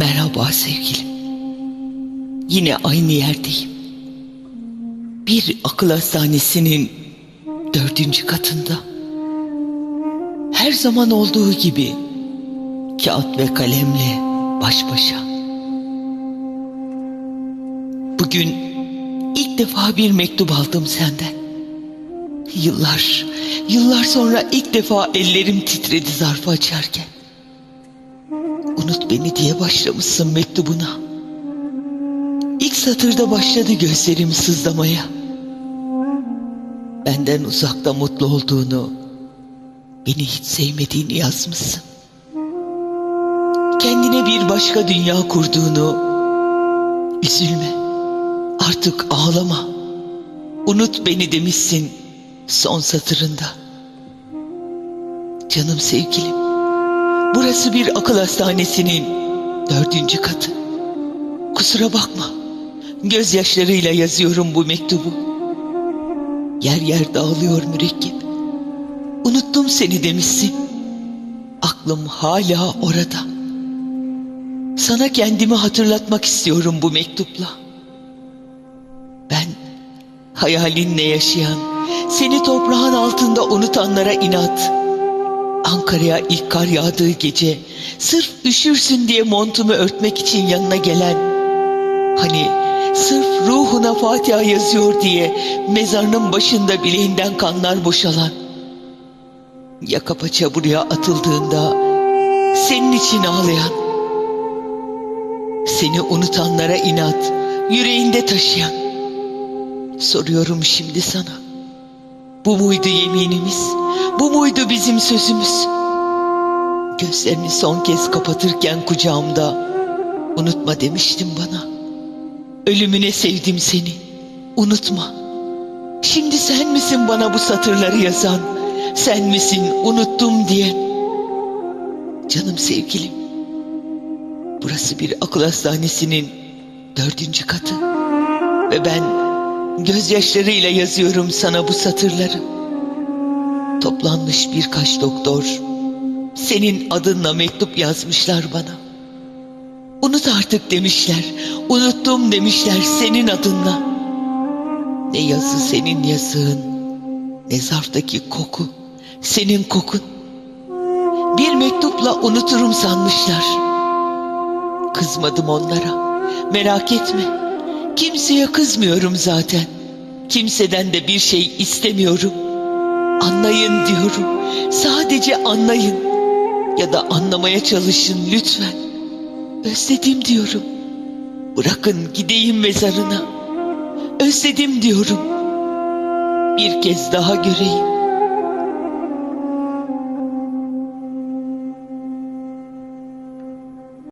Merhaba sevgilim. Yine aynı yerdeyim. Bir akıl hastanesinin dördüncü katında. Her zaman olduğu gibi kağıt ve kalemle baş başa. Bugün ilk defa bir mektup aldım senden. Yıllar, yıllar sonra ilk defa ellerim titredi zarfı açarken. Unut beni diye başlamışsın mektubuna. İlk satırda başladı gözlerim sızlamaya. Benden uzakta mutlu olduğunu, beni hiç sevmediğini yazmışsın. Kendine bir başka dünya kurduğunu, üzülme, artık ağlama, unut beni demişsin son satırında. Canım sevgilim, burası bir akıl hastanesinin dördüncü katı. Kusura bakma, gözyaşlarıyla yazıyorum bu mektubu. Yer yer dağılıyor mürekkep. Unuttum seni demişsin. Aklım hala orada. Sana kendimi hatırlatmak istiyorum bu mektupla. Ben hayalinle yaşayan, seni toprağın altında unutanlara inat. Ankara'ya ilk kar yağdığı gece sırf üşürsün diye montumu örtmek için yanına gelen hani sırf ruhuna Fatiha yazıyor diye mezarının başında bileğinden kanlar boşalan yaka paça buraya atıldığında senin için ağlayan seni unutanlara inat yüreğinde taşıyan soruyorum şimdi sana bu muydu yeminimiz? Bu muydu bizim sözümüz? Gözlerini son kez kapatırken kucağımda unutma demiştin bana. Ölümüne sevdim seni. Unutma. Şimdi sen misin bana bu satırları yazan? Sen misin unuttum diyen canım sevgilim burası bir akıl hastanesinin dördüncü katı ve ben gözyaşlarıyla yazıyorum sana bu satırları toplanmış birkaç doktor senin adınla mektup yazmışlar bana. Unut artık demişler, unuttum demişler senin adınla. Ne yazı senin yazığın, ne zarftaki koku senin kokun. Bir mektupla unuturum sanmışlar. Kızmadım onlara, merak etme. Kimseye kızmıyorum zaten. Kimseden de bir şey istemiyorum. Anlayın diyorum. Sadece anlayın. Ya da anlamaya çalışın lütfen. Özledim diyorum. Bırakın gideyim mezarına. Özledim diyorum. Bir kez daha göreyim.